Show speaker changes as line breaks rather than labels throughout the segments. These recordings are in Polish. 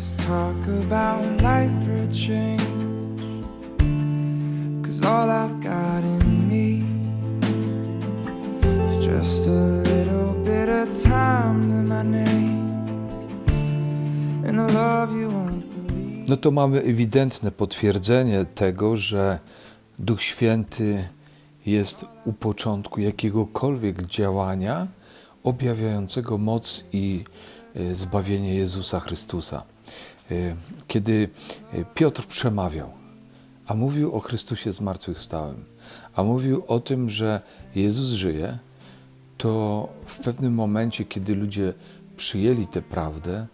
Let's talk about life for a change. Cause all I've got in me is just a little bit of time to my name. And I love you won't believe.
No to mamy ewidentne potwierdzenie tego, że Duch Święty jest u początku jakiegokolwiek działania objawiającego moc i zbawienie Jezusa Chrystusa. E, Kiedy e, Piotr przemawiał, a mówił o Chrystusie zmartwychwstałym, a mówił o tym, że Jezus żyje, to w pewnym momencie, kiedy ludzie przyjęli tę prawdę,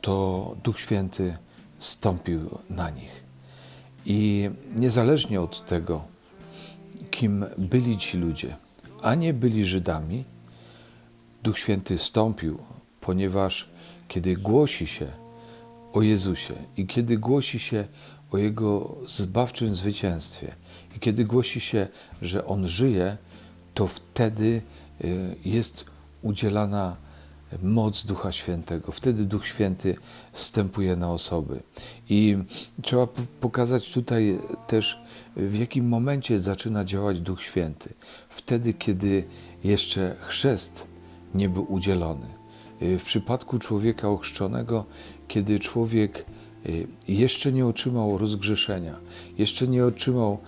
to Duch Święty stąpił na nich. I niezależnie od tego, kim byli ci ludzie, a nie byli Żydami, Duch Święty stąpił, ponieważ kiedy głosi się o Jezusie i kiedy głosi się o Jego zbawczym zwycięstwie i kiedy głosi się, że On żyje, to wtedy y, jest udzielana moc Ducha Świętego. Wtedy Duch Święty wstępuje na osoby. I trzeba pokazać tutaj też, w jakim momencie zaczyna działać Duch Święty. Wtedy, kiedy jeszcze chrzest nie był udzielony. Y, W przypadku człowieka ochrzczonego, kiedy człowiek y, jeszcze nie otrzymał rozgrzeszenia, jeszcze nie otrzymał y,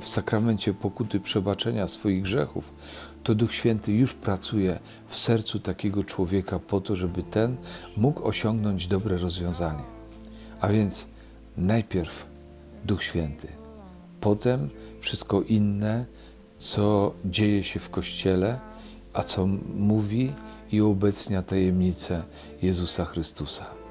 w sakramencie pokuty przebaczenia swoich grzechów, to Duch Święty już pracuje w sercu takiego człowieka po to, żeby ten mógł osiągnąć dobre rozwiązanie. A więc najpierw Duch Święty, potem wszystko inne, co dzieje się w Kościele, a co mówi i uobecnia tajemnicę Jezusa Chrystusa.